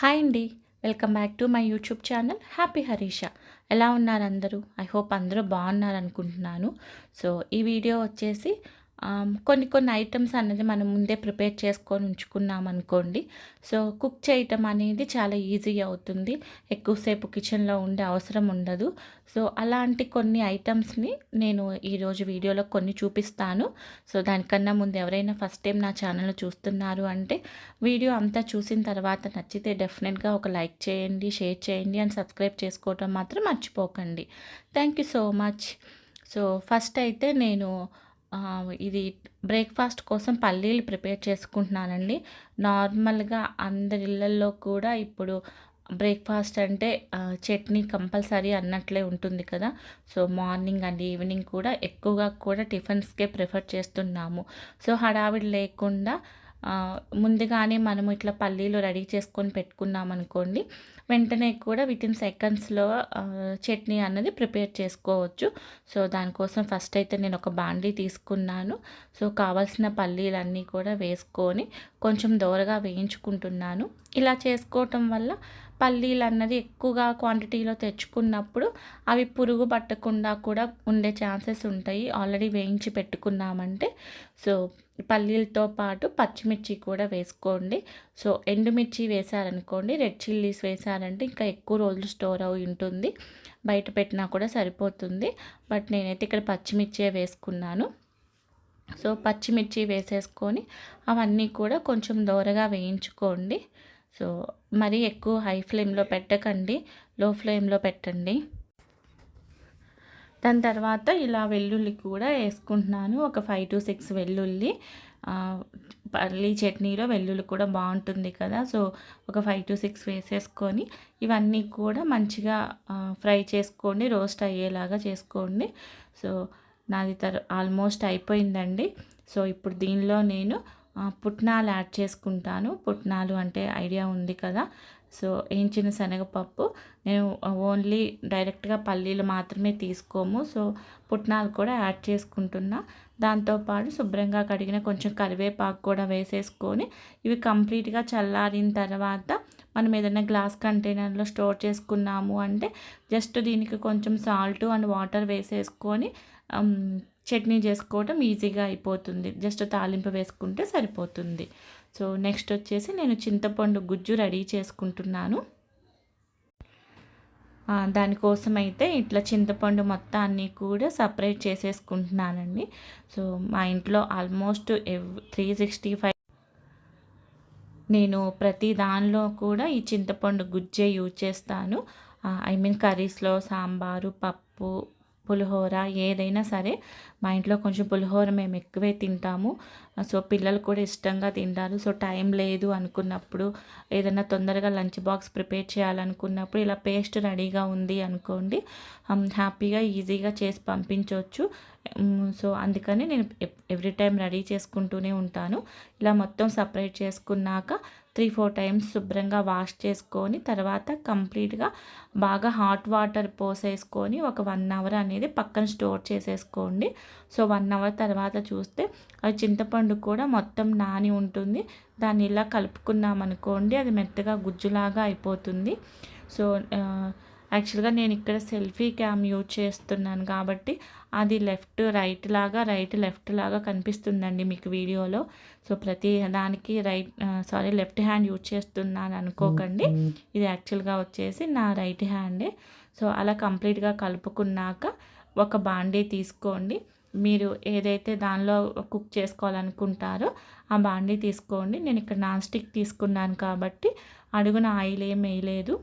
Hi అండి welcome back to my YouTube channel happy Harisha. ఎలా ఉన్నారు అందరూ? ఐ హోప్ అందరూ బాగున్నారు అనుకుంటున్నాను సో ఈ వీడియో వచ్చేసి కొన్ని కొన్ని ఐటమ్స్ అనేది మనం ముందే ప్రిపేర్ చేసుకొని ఉంచుకున్నాం అనుకోండి. సో కుక్ చేయటం అనేది చాలా ఈజీ అవుతుంది. ఎక్కువసేపు కిచెన్లో ఉండే అవసరం ఉండదు. సో అలాంటి కొన్ని ఐటమ్స్ని నేను ఈరోజు వీడియోలో కొన్ని చూపిస్తాను. సో దానికన్నా ముందు ఎవరైనా ఫస్ట్ టైం నా ఛానల్ చూస్తున్నారు అంటే వీడియో అంతా చూసిన తర్వాత నచ్చితే డెఫినెట్గా ఒక లైక్ చేయండి షేర్ చేయండి అండ్ సబ్స్క్రైబ్ చేసుకోవటం మాత్రం మర్చిపోకండి. Thank you so much so first అయితే నేను ఇది బ్రేక్ఫాస్ట్ కోసం పల్లీలు ప్రిపేర్ చేసుకుంటున్నానండి. నార్మల్గా అందరి ఇళ్ళల్లో కూడా ఇప్పుడు బ్రేక్ఫాస్ట్ అంటే చట్నీ కంపల్సరీ అన్నట్లే ఉంటుంది కదా. సో మార్నింగ్ అండ్ ఈవినింగ్ కూడా ఎక్కువగా కూడా టిఫిన్స్కే ప్రిఫర్ చేస్తున్నాము. సో హడావిడి లేకుండా ముందుగానే మనము ఇట్లా పల్లీలు రెడీ చేసుకొని పెట్టుకున్నాం అనుకోండి వెంటనే కూడా విత్ ఇన్ సెకండ్స్లో చట్నీ అన్నది ప్రిపేర్ చేసుకోవచ్చు. సో దానికోసం ఫస్ట్ అయితే నేను ఒక బాండీ తీసుకున్నాను. సో కావాల్సిన పల్లీలన్నీ కూడా వేసుకొని కొంచెం దోరగా వేయించుకుంటున్నాను. ఇలా చేసుకోవటం వల్ల పల్లీలు అన్నది ఎక్కువగా క్వాంటిటీలో తెచ్చుకున్నప్పుడు అవి పురుగు పట్టకుండా కూడా ఉండే ఛాన్సెస్ ఉంటాయి. ఆల్రెడీ వేయించి పెట్టుకున్నామంటే. సో పల్లీలతో పాటు పచ్చిమిర్చి కూడా వేసుకోండి. సో ఎండుమిర్చి వేశారనుకోండి రెడ్ చిల్లీస్ వేశారు వేశారంటే ఇంకా ఎక్కువ రోజులు స్టోర్ అయి ఉంటుంది. బయట పెట్టినా కూడా సరిపోతుంది. బట్ నేనైతే ఇక్కడ పచ్చిమిర్చే వేసుకున్నాను. సో పచ్చిమిర్చి వేసేసుకొని అవన్నీ కూడా కొంచెం దోరగా వేయించుకోండి. సో మరీ ఎక్కువ హై ఫ్లేమ్లో పెట్టకండి. లో ఫ్లేమ్లో పెట్టండి. దాని తర్వాత ఇలా వెల్లుల్లి కూడా వేసుకుంటున్నాను. ఒక ఫైవ్ టు సిక్స్ వెల్లుల్లి. పల్లీ చట్నీలో వెల్లుల్లి కూడా బాగుంటుంది కదా. సో ఒక ఫైవ్ టు సిక్స్ వేసేసుకొని ఇవన్నీ కూడా మంచిగా ఫ్రై చేసుకోండి రోస్ట్ అయ్యేలాగా చేసుకోండి. సో నాది తర్ ఆల్మోస్ట్ అయిపోయిందండి. సో ఇప్పుడు దీనిలో నేను పుట్నాలు యాడ్ చేసుకుంటాను. పుట్నాలు అంటే ఐడియా ఉంది కదా. సో వేయించిన శనగపప్పు నేను ఓన్లీ డైరెక్ట్గా పల్లీలు మాత్రమే తీసుకోము. సో పుట్నాలు కూడా యాడ్ చేసుకుంటున్నా. దాంతోపాటు శుభ్రంగా కడిగిన కొంచెం కరివేపాకు కూడా వేసేసుకొని ఇవి కంప్లీట్గా చల్లారిన తర్వాత మనం ఏదైనా గ్లాస్ కంటైనర్లో స్టోర్ చేసుకున్నాము అంటే జస్ట్ దీనికి కొంచెం సాల్ట్ అండ్ వాటర్ వేసేసుకొని చట్నీ చేసుకోవడం ఈజీగా అయిపోతుంది. జస్ట్ తాలింపు వేసుకుంటే సరిపోతుంది. సో నెక్స్ట్ వచ్చేసి నేను చింతపండు గుజ్జు రెడీ చేసుకుంటున్నాను. దానికోసం అయితే ఇట్లా చింతపండు మొత్తాన్ని కూడా సపరేట్ చేసేసుకుంటున్నానండి. సో మా ఇంట్లో ఆల్మోస్ట్ ఎవ్ త్రీ సిక్స్టీ ఫైవ్ నేను ప్రతి దానిలో కూడా ఈ చింతపండు గుజ్జే యూజ్ చేస్తాను. ఐ మీన్ కర్రీస్లో సాంబారు పప్పు పులిహోర ఏదైనా సరే మా ఇంట్లో కొంచెం పులిహోర మేము ఎక్కువే తింటాము. సో పిల్లలు కూడా ఇష్టంగా తింటారు. సో టైం లేదు అనుకున్నప్పుడు ఏదైనా తొందరగా లంచ్ బాక్స్ ప్రిపేర్ చేయాలనుకున్నప్పుడు ఇలా పేస్ట్ రెడీగా ఉంది అనుకోండి హ్యాపీగా ఈజీగా చేసి పంపించవచ్చు సో అందుకని నేను ఎవ్రీ టైం రెడీ చేసుకుంటూనే ఉంటాను. ఇలా మొత్తం సపరేట్ చేసుకున్నాక త్రీ ఫోర్ టైమ్స్ శుభ్రంగా వాష్ చేసుకొని తర్వాత కంప్లీట్గా బాగా హాట్ వాటర్ పోసేసుకొని ఒక వన్ అవర్ అనేది పక్కన స్టోర్ చేసేసుకోండి. సో వన్ అవర్ తర్వాత చూస్తే అది చింతపండు కూడా మొత్తం నాని ఉంటుంది. దాన్ని ఇలా కలుపుకున్నాం అనుకోండి అది మెత్తగా గుజ్జులాగా అయిపోతుంది. సో యాక్చువల్గా నేను ఇక్కడ సెల్ఫీ క్యామ్ యూజ్ చేస్తున్నాను కాబట్టి అది లెఫ్ట్ రైట్ లాగా రైట్ లెఫ్ట్ లాగా కనిపిస్తుందండి మీకు వీడియోలో సో ప్రతి దానికి right sorry left hand use చేస్తున్నాను అనుకోకండి. ఇది యాక్చువల్గా వచ్చేసి నా రైట్ హ్యాండే సో అలా కంప్లీట్గా కలుపుకున్నాక ఒక బాండీ తీసుకోండి. మీరు ఏదైతే దానిలో కుక్ చేసుకోవాలనుకుంటారో ఆ బాండీ తీసుకోండి. నేను ఇక్కడ నాన్ స్టిక్ తీసుకున్నాను కాబట్టి అడుగున ఆయిల్ ఏం వేయలేదు.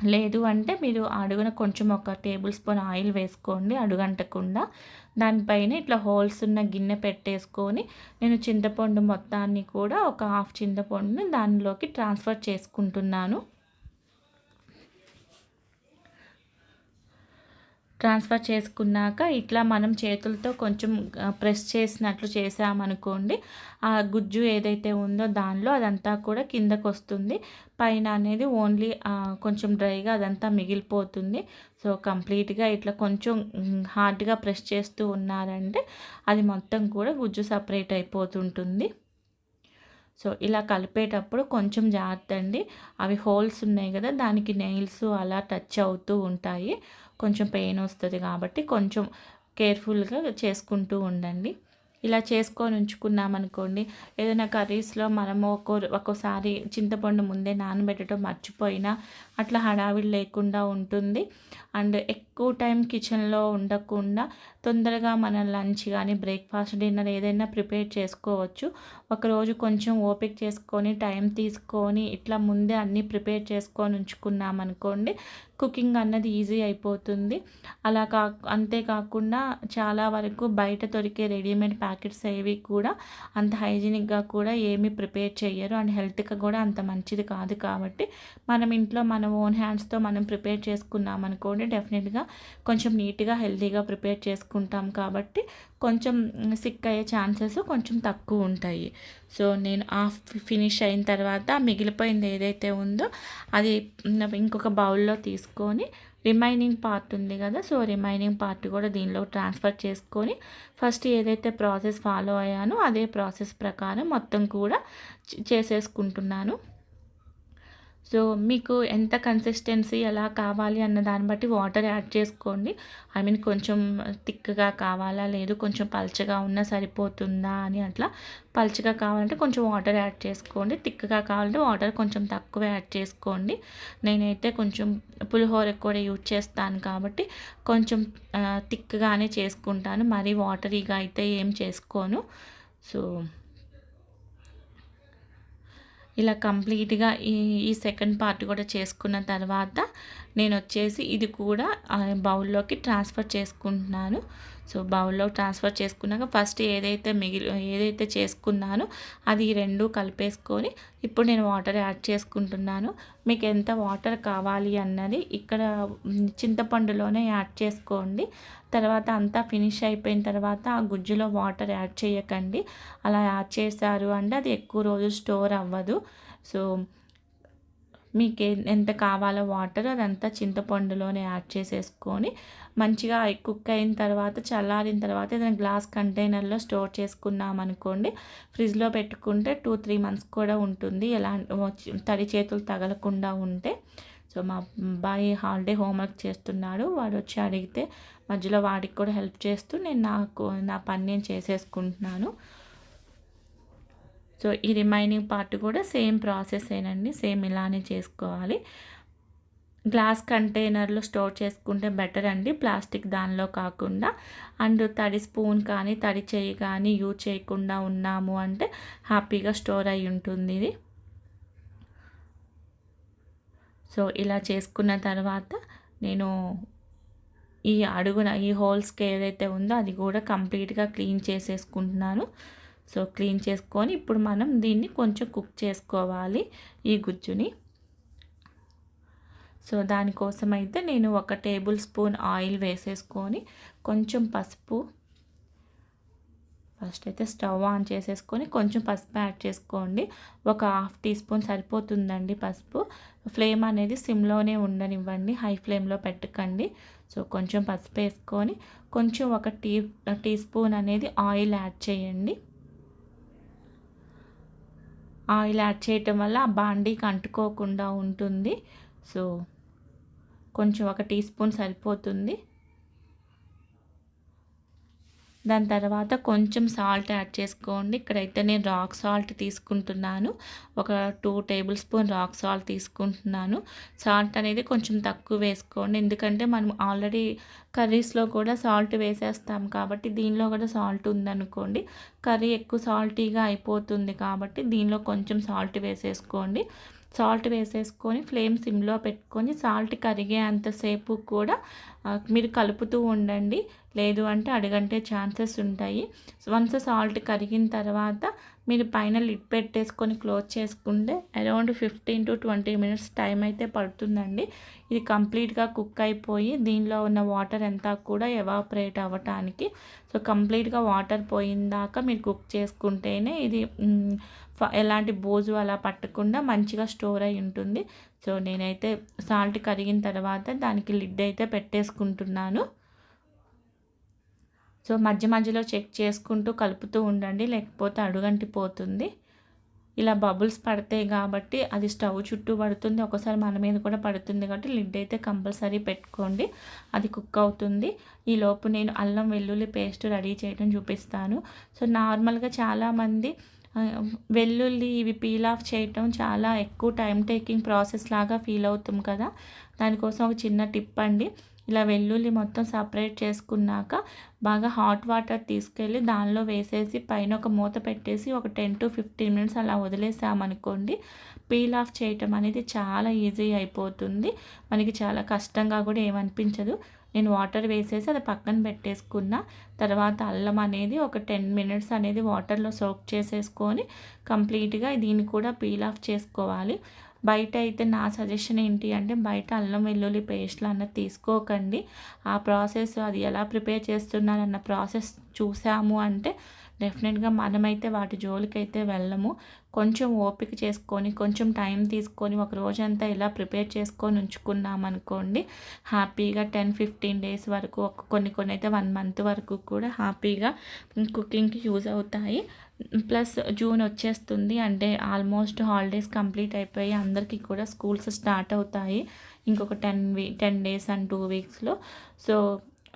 లేదు అంటే మీరు అడుగున కొంచెం ఒక టేబుల్ స్పూన్ ఆయిల్ వేసుకోండి అడుగంటకుండా. దానిపైన ఇట్లా హోల్స్ ఉన్న గిన్నె పెట్టేసుకొని నేను చింతపండు మొత్తాన్ని కూడా ఒక హాఫ్ చింతపండుని దానిలోకి ట్రాన్స్ఫర్ చేసుకుంటున్నాను. ట్రాన్స్ఫర్ చేసుకున్నాక ఇట్లా మనం చేతులతో కొంచెం ప్రెస్ చేసినట్లు చేసామనుకోండి ఆ గుజ్జు ఏదైతే ఉందో దానిలో అదంతా కూడా కిందకు వస్తుంది పైన అనేది ఓన్లీ కొంచెం డ్రైగా అదంతా మిగిలిపోతుంది. సో కంప్లీట్గా ఇట్లా కొంచెం హార్డ్గా ప్రెస్ చేస్తూ ఉన్నారంటే అది మొత్తం కూడా గుజ్జు సపరేట్ అయిపోతుంటుంది. సో ఇలా కలిపేటప్పుడు కొంచెం జాగ్రత్త అండి. అవి హోల్స్ ఉన్నాయి కదా దానికి నెయిల్స్ అలా టచ్ అవుతూ ఉంటాయి. కొంచెం పెయిన్ వస్తుంది కాబట్టి కొంచెం కేర్ఫుల్గా చేసుకుంటూ ఉండండి. ఇలా చేసుకొని ఉంచుకున్నామనుకోండి ఏదైనా కర్రీస్లో మనము ఒక్కో ఒక్కోసారి చింతపండు ముందే నానబెట్టడం మర్చిపోయినా అట్లా హడావిడి లేకుండా ఉంటుంది. అండ్ ఎక్కువ టైం కిచెన్లో ఉండకుండా తొందరగా మన లంచ్ కానీ బ్రేక్ఫాస్ట్ డిన్నర్ ఏదైనా ప్రిపేర్ చేసుకోవచ్చు. ఒకరోజు కొంచెం ఓపిక చేసుకొని టైం తీసుకొని ఇట్లా ముందే అన్నీ ప్రిపేర్ చేసుకొని ఉంచుకున్నాం అనుకోండి కుకింగ్ అన్నది ఈజీ అయిపోతుంది. అలా కా అంతేకాకుండా చాలా వరకు బయట దొరికే రెడీమేడ్ ప్యాకెట్స్ ఏవి కూడా అంత హైజీనిక్గా కూడా ఏమీ ప్రిపేర్ చేయరు అండ్ హెల్త్కి కూడా అంత మంచిది కాదు కాబట్టి మనం ఇంట్లో మన ఓన్ హ్యాండ్స్తో మనం ప్రిపేర్ చేసుకున్నాం అనుకోండి డెఫినెట్గా కొంచెం నీట్గా హెల్తీగా ప్రిపేర్ చేసుకుంటాం కాబట్టి కొంచెం సిక్ అయ్యే ఛాన్సెస్ కొంచెం తక్కువ ఉంటాయి. సో నేను ఆఫ్ ఫినిష్ అయిన తర్వాత మిగిలిపోయింది ఏదైతే ఉందో అది ఇంకొక బౌల్లో తీసుకొని రిమైనింగ్ పార్ట్ ఉంది కదా సో రిమైనింగ్ పార్ట్ కూడా దీనిలో ట్రాన్స్ఫర్ చేసుకొని ఫస్ట్ ఏదైతే ప్రాసెస్ ఫాలో అయ్యానో అదే ప్రాసెస్ ప్రకారం మొత్తం కూడా చేసేసుకుంటున్నాను. సో మీకు ఎంత కన్సిస్టెన్సీ ఎలా కావాలి అన్న దాన్ని బట్టి వాటర్ యాడ్ చేసుకోండి. ఐ మీన్ కొంచెం థిక్గా కావాలా? లేదు కొంచెం పల్చగా ఉన్నా సరిపోతుందా అని అట్లా. పల్చగా కావాలంటే కొంచెం వాటర్ యాడ్ చేసుకోండి. థిక్గా కావాలంటే వాటర్ కొంచెం తక్కువ యాడ్ చేసుకోండి. నేనైతే కొంచెం పులిహోర కూడా యూజ్ చేస్తాను కాబట్టి కొంచెం థిక్గానే చేసుకుంటాను. మరీ వాటరీగా అయితే ఏం చేసుకోను. సో ఇలా కంప్లీట్గా ఈ ఈ సెకండ్ పార్ట్ కూడా చేసుకున్న తర్వాత నేను వచ్చేసి ఇది కూడా బౌల్లోకి ట్రాన్స్ఫర్ చేసుకుంటున్నాను. సో బౌల్లో ట్రాన్స్ఫర్ చేసుకున్నాక ఫస్ట్ ఏదైతే మిగిలి ఏదైతే చేసుకున్నానో అది రెండు కలిపేసుకొని ఇప్పుడు నేను వాటర్ యాడ్ చేసుకుంటున్నాను. మీకు ఎంత వాటర్ కావాలి అన్నది ఇక్కడ చింతపండులోనే యాడ్ చేసుకోండి. తర్వాత అంతా ఫినిష్ అయిపోయిన తర్వాత ఆ గుజ్జులో వాటర్ యాడ్ చేయకండి. అలా యాడ్ చేశారు అంటే అది ఎక్కువ రోజు స్టోర్ అవ్వదు. సో మీకు ఎంత కావాలో వాటర్ అదంతా చింతపండులోనే యాడ్ చేసేసుకొని మంచిగా కుక్ అయిన తర్వాత చల్లారిన తర్వాత ఏదైనా గ్లాస్ కంటైనర్లో స్టోర్ చేసుకున్నాం అనుకోండి ఫ్రిడ్జ్లో పెట్టుకుంటే టూ త్రీ మంత్స్ కూడా ఉంటుంది. ఎలా తడి చేతులు తగలకుండా ఉంటే. సో మా అబ్బాయి హాలిడే హోంవర్క్ చేస్తున్నాడు. వాడు వచ్చి అడిగితే మధ్యలో వాడికి కూడా హెల్ప్ చేస్తూ నేను నాకు నా పని నేను చేసేసుకుంటున్నాను. సో ఈ రిమైనింగ్ పార్ట్ కూడా సేమ్ ప్రాసెస్ ఏనండి సేమ్ ఇలానే చేసుకోవాలి. గ్లాస్ కంటైనర్లో స్టోర్ చేసుకుంటే బెటర్ అండి ప్లాస్టిక్ దానిలో కాకుండా. అండ్ తడి స్పూన్ కానీ తడి చేయి కానీ యూజ్ చేయకుండా ఉన్నాము అంటే హ్యాపీగా స్టోర్ అయి ఉంటుంది ఇది. సో ఇలా చేసుకున్న తర్వాత నేను ఈ అడుగున ఈ హోల్స్కి ఏదైతే ఉందో అది కూడా కంప్లీట్గా క్లీన్ చేసేసుకుంటున్నాను. సో క్లీన్ చేసుకొని ఇప్పుడు మనం దీన్ని కొంచెం కుక్ చేసుకోవాలి ఈ గుజ్జుని. సో దానికోసం అయితే నేను ఒక టేబుల్ స్పూన్ ఆయిల్ వేసేసుకొని కొంచెం పసుపు ఫస్ట్ అయితే స్టవ్ ఆన్ చేసేసుకొని కొంచెం పసుపు యాడ్ చేసుకోండి. ఒక హాఫ్ టీ స్పూన్ సరిపోతుందండి పసుపు. ఫ్లేమ్ అనేది సిమ్లోనే ఉండనివ్వండి హై ఫ్లేమ్లో పెట్టకండి. సో కొంచెం పసుపు వేసుకొని కొంచెం ఒక టీ టీ స్పూన్ అనేది ఆయిల్ యాడ్ చేయండి. ఆయిల్ యాడ్ చేయటం వల్ల ఆ బాండీకి అంటుకోకుండా ఉంటుంది. సో కొంచెం ఒక టీ స్పూన్ సరిపోతుంది. దాని తర్వాత కొంచెం సాల్ట్ యాడ్ చేసుకోండి. ఇక్కడైతే నేను రాక్ సాల్ట్ తీసుకుంటున్నాను. ఒక two tablespoon rock salt తీసుకుంటున్నాను. సాల్ట్ అనేది కొంచెం తక్కువ వేసుకోండి. ఎందుకంటే మనం ఆల్రెడీ కర్రీస్లో కూడా సాల్ట్ వేసేస్తాం కాబట్టి దీనిలో కూడా సాల్ట్ ఉందనుకోండి. కర్రీ ఎక్కువ సాల్టీగా అయిపోతుంది కాబట్టి దీనిలో కొంచెం సాల్ట్ వేసేసుకోండి. సాల్ట్ వేసేసుకొని ఫ్లేమ్ సిమ్లో పెట్టుకొని సాల్ట్ కరిగే అంతసేపు కూడా మీరు కలుపుతూ ఉండండి. లేదు అంటే అడగంటే ఛాన్సెస్ ఉంటాయి. వన్స్ సాల్ట్ కరిగిన తర్వాత మీరు పైన లిడ్ పెట్టేసుకొని క్లోజ్ చేసుకుంటే around fifteen to twenty minutes time అయితే పడుతుందండి. ఇది కంప్లీట్గా కుక్ అయిపోయి దీనిలో ఉన్న వాటర్ అంతా కూడా ఎవాపరేట్ అవ్వటానికి. సో కంప్లీట్గా వాటర్ పోయిన దాకా మీరు కుక్ చేసుకుంటేనే ఇది ఎలాంటి బోజు అలా పట్టకుండా మంచిగా స్టోర్ అయి ఉంటుంది. సో నేనైతే సాల్ట్ కరిగిన తర్వాత దానికి లిడ్ అయితే పెట్టేసుకుంటున్నాను. సో మధ్య మధ్యలో చెక్ చేసుకుంటూ కలుపుతూ ఉండండి లేకపోతే అడుగంటిపోతుంది. ఇలా బబుల్స్ పడతాయి కాబట్టి అది స్టవ్ చుట్టూ పడుతుంది. ఒకసారి మన మీద కూడా పడుతుంది కాబట్టి లిడ్ అయితే కంపల్సరీ పెట్టుకోండి. అది కుక్ అవుతుంది. ఈ లోపు నేను అల్లం వెల్లుల్లి పేస్ట్ రెడీ చేయడం చూపిస్తాను. సో నార్మల్గా చాలామంది వెల్లుల్లి ఇవి పీల్ ఆఫ్ చేయటం చాలా ఎక్కువ టైం టేకింగ్ ప్రాసెస్ లాగా ఫీల్ అవుతాం కదా. దానికోసం ఒక చిన్న టిప్ అండి. ఇలా వెల్లుల్లి మొత్తం సపరేట్ చేసుకున్నాక బాగా హాట్ వాటర్ తీసుకెళ్ళి దానిలో వేసేసి పైన ఒక మూత పెట్టేసి ఒక టెన్ టు ఫిఫ్టీన్ మినిట్స్ అలా వదిలేసామనుకోండి పీల్ ఆఫ్ చేయటం అనేది చాలా ఈజీ అయిపోతుంది. మనకి చాలా కష్టంగా కూడా ఏమనిపించదు. నేను వాటర్ వేసేసి అది పక్కన పెట్టేసుకున్న. తర్వాత అల్లం అనేది ఒక టెన్ మినిట్స్ అనేది వాటర్లో సోక్ చేసేసుకొని కంప్లీట్గా దీన్ని కూడా పీల్ ఆఫ్ చేసుకోవాలి. బయట అయితే నా సజెషన్ ఏంటి అంటే బయట అల్లం వెల్లుల్లి పేస్ట్లు అన్నది తీసుకోకండి. ఆ ప్రాసెస్ అది ఎలా ప్రిపేర్ చేస్తున్నారన్న ప్రాసెస్ చూసాము అంటే డెఫినెట్గా మనమైతే వాటి జోలికైతే వెళ్ళము. కొంచెం ఓపిక చేసుకొని కొంచెం టైం తీసుకొని ఒక రోజంతా ఇలా ప్రిపేర్ చేసుకొని ఉంచుకున్నామనుకోండి హ్యాపీగా టెన్ ఫిఫ్టీన్ డేస్ వరకు కొన్ని కొన్ని అయితే వన్ మంత్ వరకు కూడా హ్యాపీగా కుకింగ్కి యూజ్ అవుతాయి. ప్లస్ జూన్ వచ్చేస్తుంది అంటే ఆల్మోస్ట్ హాలిడేస్ కంప్లీట్ అయిపోయి అందరికీ కూడా స్కూల్స్ స్టార్ట్ అవుతాయి. ఇంకొక ten we ten days and two వీక్స్లో. So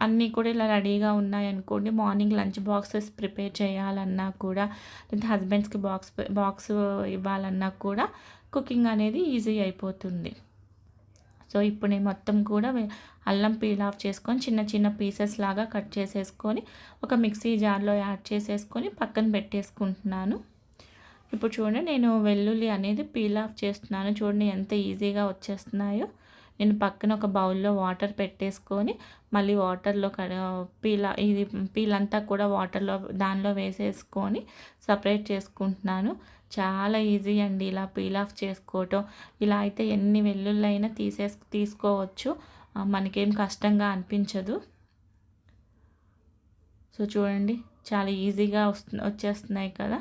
అన్నీ కూడా ఇలా రెడీగా ఉన్నాయనుకోండి మార్నింగ్ లంచ్ బాక్సెస్ ప్రిపేర్ చేయాలన్నా కూడా లేదా హస్బెండ్స్కి బాక్స్ బాక్స్ ఇవ్వాలన్నా కూడా కుకింగ్ అనేది ఈజీ అయిపోతుంది. సో ఇప్పుడు నేను మొత్తం కూడా అల్లం పీల్ ఆఫ్ చేసుకొని చిన్న చిన్న పీసెస్ లాగా కట్ చేసేసుకొని ఒక మిక్సీ జార్లో యాడ్ చేసేసుకొని పక్కన పెట్టేసుకుంటున్నాను. ఇప్పుడు చూడండి నేను వెల్లుల్లి అనేది పీల్ ఆఫ్ చేస్తున్నాను. చూడండి ఎంత ఈజీగా వచ్చేస్తున్నాయో. నేను పక్కన ఒక బౌల్లో వాటర్ పెట్టేసుకొని మళ్ళీ వాటర్లో పీల ఇది పీల్ అంతా కూడా వాటర్లో దానిలో వేసేసుకొని సపరేట్ చేసుకుంటున్నాను. చాలా ఈజీ అండి ఇలా పీల్ ఆఫ్ చేసుకోవటం. ఇలా అయితే ఎన్ని వెల్లుళ్ళైనా తీసే తీసుకోవచ్చు. మనకేం కష్టంగా అనిపించదు. సో చూడండి చాలా ఈజీగా వస్తు వచ్చేస్తున్నాయి కదా.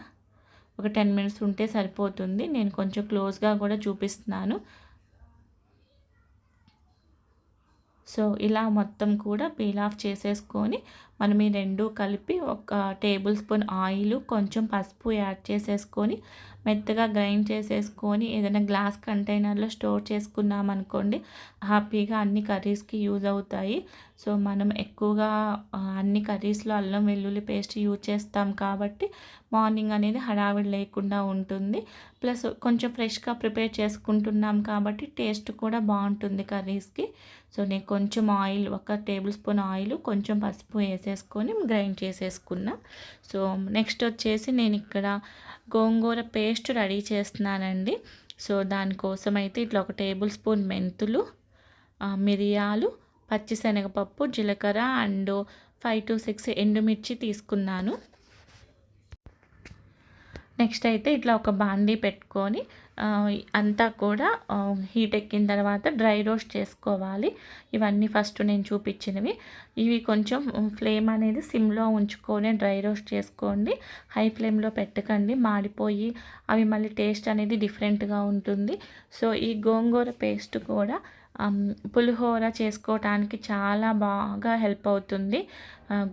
ఒక టెన్ మినిట్స్ ఉంటే సరిపోతుంది. నేను కొంచెం క్లోజ్గా కూడా చూపిస్తున్నాను. సో ఇలా మొత్తం కూడా పీల్ ఆఫ్ చేసేసుకొని మనం ఈ రెండు కలిపి ఒక టేబుల్ స్పూన్ ఆయిల్ కొంచెం పసుపు యాడ్ చేసేసుకొని మెత్తగా గ్రైండ్ చేసేసుకొని ఏదైనా గ్లాస్ కంటైనర్లో స్టోర్ చేసుకున్నాం అనుకోండి హ్యాపీగా అన్ని కర్రీస్కి యూజ్ అవుతాయి. సో మనం ఎక్కువగా అన్ని కర్రీస్లో అల్లం వెల్లుల్లి పేస్ట్ యూజ్ చేస్తాం కాబట్టి మార్నింగ్ అనేది హడావిడి లేకుండా ఉంటుంది. ప్లస్ కొంచెం ఫ్రెష్గా ప్రిపేర్ చేసుకుంటున్నాం కాబట్టి టేస్ట్ కూడా బాగుంటుంది కర్రీస్కి. సో నేను కొంచెం ఆయిల్ ఒక టేబుల్ స్పూన్ ఆయిల్ కొంచెం పసుపు వేసేసుకొని గ్రైండ్ చేసేసుకున్నా. సో నెక్స్ట్ వచ్చేసి నేను ఇక్కడ గోంగూర పేస్ట్ రెడీ చేస్తున్నానండి. సో దానికోసం అయితే ఇట్లా ఒక టేబుల్ స్పూన్ మెంతులు మిరియాలు పచ్చిశనగపప్పు జీలకర్ర అండ్ ఫైవ్ టు సిక్స్ ఎండుమిర్చి తీసుకున్నాను. నెక్స్ట్ అయితే ఇట్లా ఒక బాండీ పెట్టుకొని అంతా కూడా హీట్ ఎక్కిన తర్వాత డ్రై రోస్ట్ చేసుకోవాలి. ఇవన్నీ ఫస్ట్ నేను చూపించినవి. ఇవి కొంచెం ఫ్లేమ్ అనేది సిమ్లో ఉంచుకొని డ్రై రోస్ట్ చేసుకోండి. హై ఫ్లేమ్లో పెట్టకండి మాడిపోయి అవి మళ్ళీ టేస్ట్ అనేది డిఫరెంట్గా ఉంటుంది. సో ఈ గోంగూర పేస్ట్ కూడా పులిహోర చేసుకోవటానికి చాలా బాగా హెల్ప్ అవుతుంది.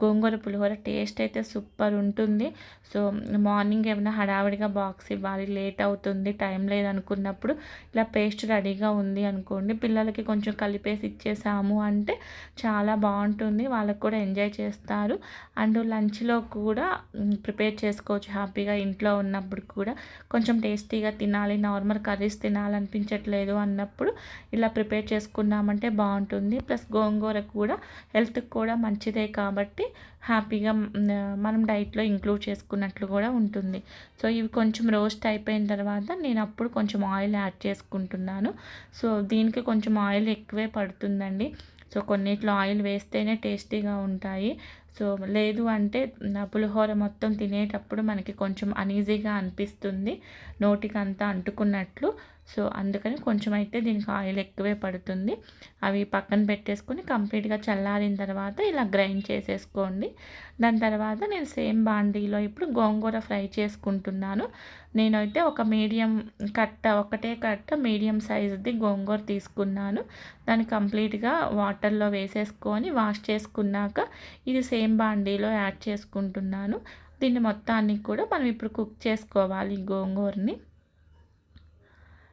గోంగూర పులిహోర టేస్ట్ అయితే సూపర్ ఉంటుంది. సో మార్నింగ్ ఏమైనా హడావిడిగా బాక్స్ ఇవ్వాలి లేట్ అవుతుంది టైం లేదనుకున్నప్పుడు ఇలా పేస్ట్ రెడీగా ఉంది అనుకోండి. పిల్లలకి కొంచెం కలిపేసి ఇచ్చేసాము అంటే చాలా బాగుంటుంది. వాళ్ళకు కూడా ఎంజాయ్ చేస్తారు. అండ్ లంచ్లో కూడా ప్రిపేర్ చేసుకోవచ్చు. హ్యాపీగా ఇంట్లో ఉన్నప్పుడు కూడా కొంచెం టేస్టీగా తినాలి నార్మల్ కర్రీస్ తినాలనిపించట్లేదు అన్నప్పుడు ఇలా ప్రిపేర్ చేసుకున్నామంటే బాగుంటుంది. ప్లస్ గోంగూర కూడా హెల్త్కి కూడా మంచిదే కాబట్టి కాబట్టి హ్యాపీగా మనం డైట్లో ఇంక్లూడ్ చేసుకున్నట్లు కూడా ఉంటుంది. సో ఇవి కొంచెం రోస్ట్ అయిపోయిన తర్వాత నేను అప్పుడు కొంచెం ఆయిల్ యాడ్ చేసుకుంటున్నాను. సో దీనికి కొంచెం ఆయిల్ ఎక్కువే పడుతుందండి. సో కొన్నిట్లో ఆయిల్ వేస్తేనే టేస్టీగా ఉంటాయి. సో లేదు అంటే పులిహోర మొత్తం తినేటప్పుడు మనకి కొంచెం అనీజీగా అనిపిస్తుంది. నోటికి అంతా అంటుకున్నట్లు. సో అందుకని కొంచెం అయితే దీనికి ఆయిల్ ఎక్కువే పడుతుంది. అవి పక్కన పెట్టేసుకొని కంప్లీట్గా చల్లారిన తర్వాత ఇలా గ్రైండ్ చేసేసుకోండి. దాని తర్వాత నేను సేమ్ బాండీలో ఇప్పుడు గోంగూర ఫ్రై చేసుకుంటున్నాను. నేనైతే ఒక మీడియం కట్ట ఒకటే కట్ట మీడియం సైజుది గోంగూర తీసుకున్నాను. దాన్ని కంప్లీట్గా వాటర్లో వేసేసుకొని వాష్ చేసుకున్నాక ఇది సేమ్ బాండీలో యాడ్ చేసుకుంటున్నాను. దీన్ని మొత్తాన్ని కూడా మనం ఇప్పుడు కుక్ చేసుకోవాలి గోంగూరని.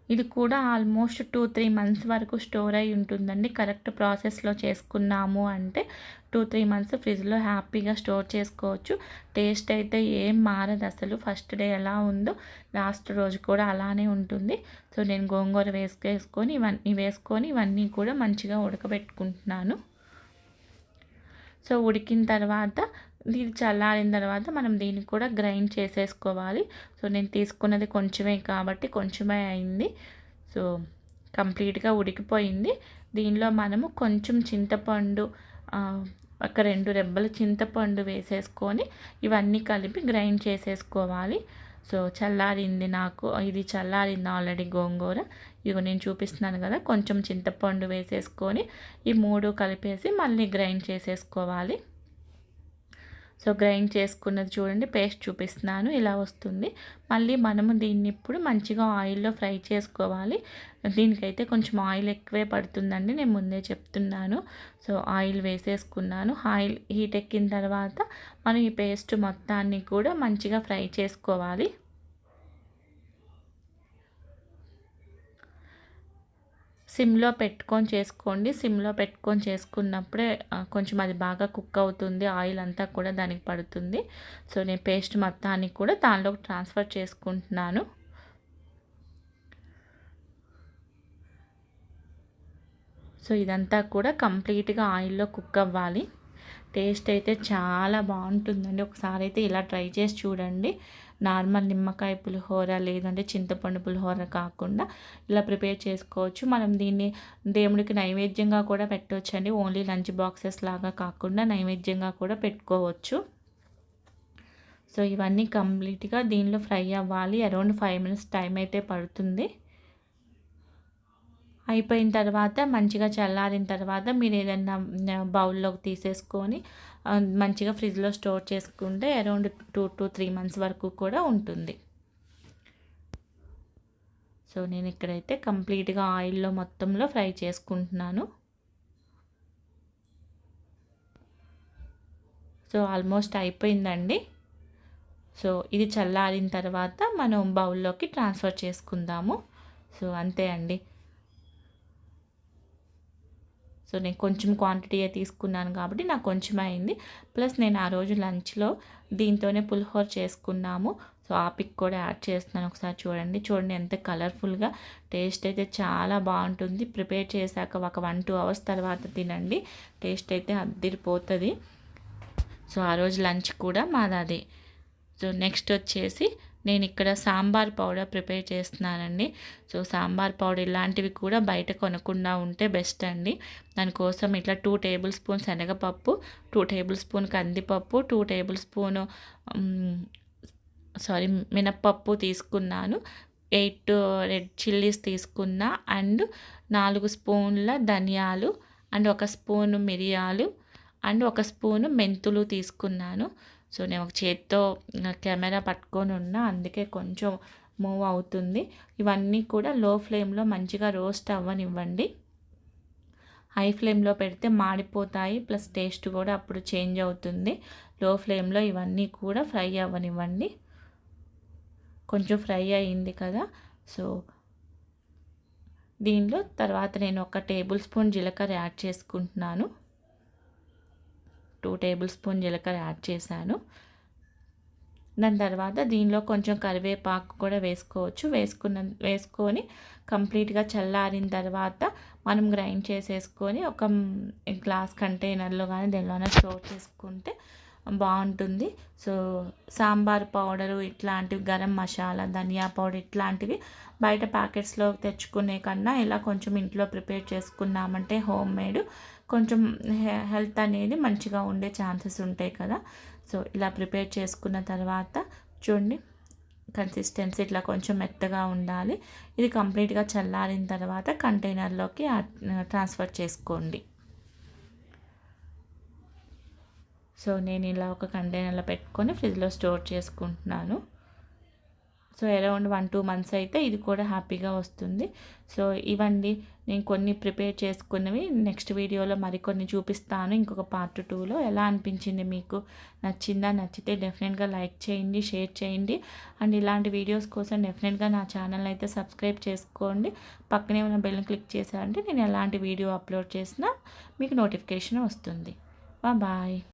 ఇది కూడా ఆల్మోస్ట్ టూ త్రీ మంత్స్ వరకు స్టోర్ అయి ఉంటుందండి. కరెక్ట్ ప్రాసెస్లో చేసుకున్నాము అంటే టూ త్రీ మంత్స్ ఫ్రిడ్జ్లో హ్యాపీగా స్టోర్ చేసుకోవచ్చు. టేస్ట్ అయితే ఏం మారదు అసలు. ఫస్ట్ డే ఎలా ఉందో లాస్ట్ రోజు కూడా అలానే ఉంటుంది. సో నేను గోంగూర వేసుకేసుకొని ఇవన్నీ వేసుకొని ఇవన్నీ కూడా మంచిగా ఉడకబెట్టుకుంటున్నాను. సో ఉడికిన తర్వాత ఇది చల్లారిన తర్వాత మనం దీన్ని కూడా గ్రైండ్ చేసేసుకోవాలి. సో నేను తీసుకున్నది కొంచెమే కాబట్టి కొంచెమే అయింది. సో కంప్లీట్గా ఉడికిపోయింది. దీనిలో మనము కొంచెం చింతపండు ఒక రెండు రెబ్బలు చింతపండు వేసేసుకొని ఇవన్నీ కలిపి గ్రైండ్ చేసేసుకోవాలి. సో చల్లారింది నాకు. ఇది చల్లారింది ఆల్రెడీ గోంగూర. ఇగో నేను చూపిస్తున్నాను కదా కొంచెం చింతపండు వేసేసుకొని ఈ మూడు కలిపేసి మళ్ళీ గ్రైండ్ చేసేసుకోవాలి. సో గ్రైండ్ చేసుకున్నది చూడండి పేస్ట్ చూపిస్తున్నాను ఇలా వస్తుంది. మళ్ళీ మనము దీన్ని ఇప్పుడు మంచిగా ఆయిల్లో ఫ్రై చేసుకోవాలి. దీనికైతే కొంచెం ఆయిల్ ఎక్కువే పడుతుందండి నేను ముందే చెప్తున్నాను. సో ఆయిల్ వేసేసుకున్నాను. ఆయిల్ హీట్ ఎక్కిన తర్వాత మనం ఈ పేస్ట్ మొత్తాన్ని కూడా మంచిగా ఫ్రై చేసుకోవాలి. సిమ్లో పెట్టుకొని చేసుకోండి. సిమ్లో పెట్టుకొని చేసుకున్నప్పుడే కొంచెం అది బాగా కుక్ అవుతుంది. ఆయిల్ అంతా కూడా దానికి పడుతుంది. సో నేను పేస్ట్ మొత్తాన్ని కూడా దానిలోకి ట్రాన్స్ఫర్ చేసుకుంటున్నాను. సో ఇదంతా కూడా కంప్లీట్గా ఆయిల్లో కుక్ అవ్వాలి. టేస్ట్ అయితే చాలా బాగుంటుందండి. ఒకసారి అయితే ఇలా ట్రై చేసి చూడండి. నార్మల్ నిమ్మకాయ పులిహోర లేదంటే చింతపండు పులిహోర కాకుండా ఇలా ప్రిపేర్ చేసుకోవచ్చు. మనం దీన్ని దేవుడికి నైవేద్యంగా కూడా పెట్టవచ్చండి ఓన్లీ లంచ్ బాక్సెస్ లాగా కాకుండా నైవేద్యంగా కూడా పెట్టుకోవచ్చు. సో ఇవన్నీ కంప్లీట్గా దీనిలో ఫ్రై అవ్వాలి. అరౌండ్ ఫైవ్ మినిట్స్ టైం అయితే పడుతుంది. అయిపోయిన తర్వాత మంచిగా చల్లారిన తర్వాత మీరు ఏదైనా బౌల్లోకి తీసేసుకొని మంచిగా ఫ్రిడ్జ్లో స్టోర్ చేసుకుంటే around two to three months వరకు కూడా ఉంటుంది. సో నేను ఇక్కడైతే కంప్లీట్గా ఆయిల్లో మొత్తంలో ఫ్రై చేసుకుంటున్నాను. సో ఆల్మోస్ట్ అయిపోయిందండి. సో ఇది చల్లారిన తర్వాత మనం బౌల్లోకి ట్రాన్స్ఫర్ చేసుకుందాము. సో అంతే అండి. సో నేను కొంచెం క్వాంటిటీయే తీసుకున్నాను కాబట్టి నాకు కొంచెం అయింది. ప్లస్ నేను ఆ రోజు లంచ్లో దీంతోనే పులిహోర చేసుకున్నాము. సో ఆ పిక్ కూడా యాడ్ చేస్తున్నాను ఒకసారి చూడండి. చూడండి ఎంత కలర్ఫుల్గా టేస్ట్ అయితే చాలా బాగుంటుంది. ప్రిపేర్ చేశాక ఒక వన్ టూ అవర్స్ తర్వాత తినండి. టేస్ట్ అయితే అద్దిరిపోతుంది. సో ఆ రోజు లంచ్ కూడా మాది అది. సో నెక్స్ట్ వచ్చేసి నేను ఇక్కడ సాంబార్ పౌడర్ ప్రిపేర్ చేస్తున్నానండి. సో సాంబార్ పౌడర్ ఇలాంటివి కూడా బయట కొనకుండా ఉంటే బెస్ట్ అండి. దానికోసం ఇట్లా టూ టేబుల్ స్పూన్ శనగపప్పు టూ టేబుల్ స్పూన్ కందిపప్పు టూ టేబుల్ స్పూను సారీ మినప్పప్పు తీసుకున్నాను. ఎయిట్ రెడ్ చిల్లీస్ తీసుకున్నా అండ్ నాలుగు స్పూన్ల ధనియాలు అండ్ ఒక స్పూను మిరియాలు అండ్ ఒక స్పూను మెంతులు తీసుకున్నాను. సో నేను ఒక చేత్తో కెమెరా పట్టుకొని ఉన్నా అందుకే కొంచెం మూవ్ అవుతుంది. ఇవన్నీ కూడా లో ఫ్లేమ్లో మంచిగా రోస్ట్ అవ్వనివ్వండి. హై ఫ్లేమ్లో పెడితే మాడిపోతాయి ప్లస్ టేస్ట్ కూడా అప్పుడు చేంజ్ అవుతుంది. లో ఫ్లేమ్లో ఇవన్నీ కూడా ఫ్రై అవ్వనివ్వండి. కొంచెం ఫ్రై అయింది కదా సో దీనిలో తర్వాత నేను ఒక టేబుల్ స్పూన్ జీలకర్ర యాడ్ చేసుకుంటున్నాను. టూ టేబుల్ స్పూన్ జీలకర్ర యాడ్ చేశాను. దాని తర్వాత దీనిలో కొంచెం కరివేపాకు కూడా వేసుకోవచ్చు. వేసుకున్న వేసుకొని కంప్లీట్గా చల్లారిన తర్వాత మనం గ్రైండ్ చేసేసుకొని ఒక గ్లాస్ కంటైనర్లో కానీ దేనిలోనే స్టోర్ చేసుకుంటే బాగుంటుంది. సో సాంబార్ పౌడరు ఇట్లాంటివి గరం మసాలా ధనియా పౌడర్ ఇట్లాంటివి బయట ప్యాకెట్స్లో తెచ్చుకునే కన్నా ఇలా కొంచెం ఇంట్లో ప్రిపేర్ చేసుకున్నామంటే హోమ్ మేడ్. కొంచెం హెల్త్ అనేది మంచిగా ఉండే ఛాన్సెస్ ఉంటాయి కదా. సో ఇలా ప్రిపేర్ చేసుకున్న తర్వాత చూడండి కన్సిస్టెన్సీ ఇట్లా కొంచెం మెత్తగా ఉండాలి. ఇది కంప్లీట్గా చల్లారిన తర్వాత కంటైనర్లోకి ట్రాన్స్ఫర్ చేసుకోండి. సో నేను ఇలా ఒక కంటైనర్లో పెట్టుకొని ఫ్రిడ్జ్లో స్టోర్ చేసుకుంటున్నాను. So around one two months అయితే ఇది కూడా హ్యాపీగా వస్తుంది. సో ఇవండి నేను కొన్ని ప్రిపేర్ చేసుకున్నవి. నెక్స్ట్ వీడియోలో మరికొన్ని చూపిస్తాను. ఇంకొక పార్ట్ టూలో ఎలా అనిపించింది మీకు? నచ్చిందా? నచ్చితే డెఫినెట్గా లైక్ చేయండి షేర్ చేయండి. అండ్ ఇలాంటి వీడియోస్ కోసం డెఫినెట్గా నా ఛానల్ అయితే సబ్స్క్రైబ్ చేసుకోండి. పక్కనే ఉన్న బెల్ క్లిక్ చేశారంటే నేను ఎలాంటి వీడియో అప్లోడ్ చేసినా మీకు నోటిఫికేషన్ వస్తుంది. బాయ్.